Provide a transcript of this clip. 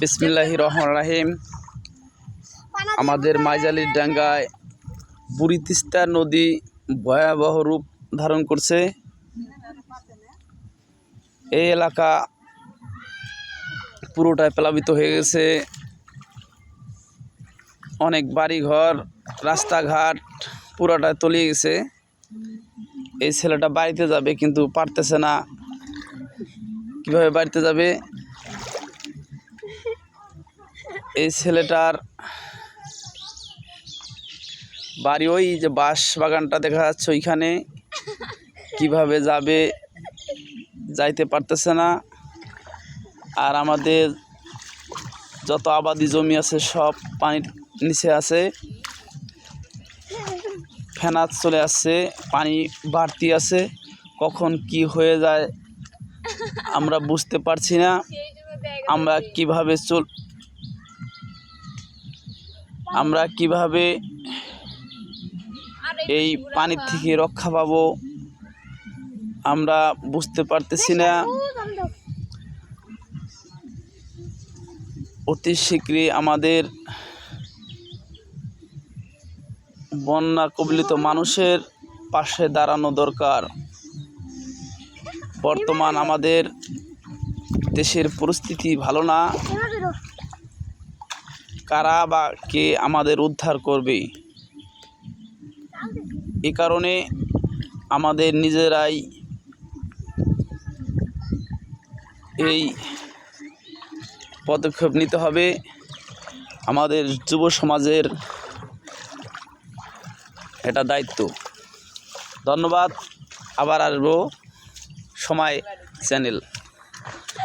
বিসমিল্লাহি রহমান রাহিম। আমাদের মাইজালির ডাঙ্গায় বুড়ি তিস্তা নদী ভয়াবহ রূপ ধারণ করছে। এই এলাকা পুরোটায় প্লাবিত হয়ে গেছে। অনেক বাড়িঘর, রাস্তাঘাট পুরোটাই তলিয়ে গেছে। এই ছেলেটা বাড়িতে যাবে কিন্তু পারতেছে না। কীভাবে বাড়িতে যাবে? এই ছেলেটার বাড়ি, ওই যে বাঁশ বাগানটা দেখা যাচ্ছে ওইখানে। কীভাবে যাবে, যাইতে পারতেছে না। আর আমাদের যত আবাদি জমি আছে, সব পানির নিচে আছে। ফেনাত চলে আসছে, পানি বাড়তি আছে। কখন কি হয়ে যায়, আমরা বুঝতে পারছি না। আমরা কীভাবে চল আমরা কীভাবে এই পানির থেকে রক্ষা পাবো, আমরা বুঝতে পারতেছি না। অতি শীঘ্রই আমাদের বন্যা কবলিত মানুষের পাশে দাঁড়ানো দরকার। বর্তমান আমাদের দেশের পরিস্থিতি ভালো না। কারা বা কে আমাদের উদ্ধার করবে? এ কারণে আমাদের নিজেরাই এই পদক্ষেপ নিতে হবে। আমাদের যুব সমাজের এটা দায়িত্ব। ধন্যবাদ। আবার আসব সময় চ্যানেল।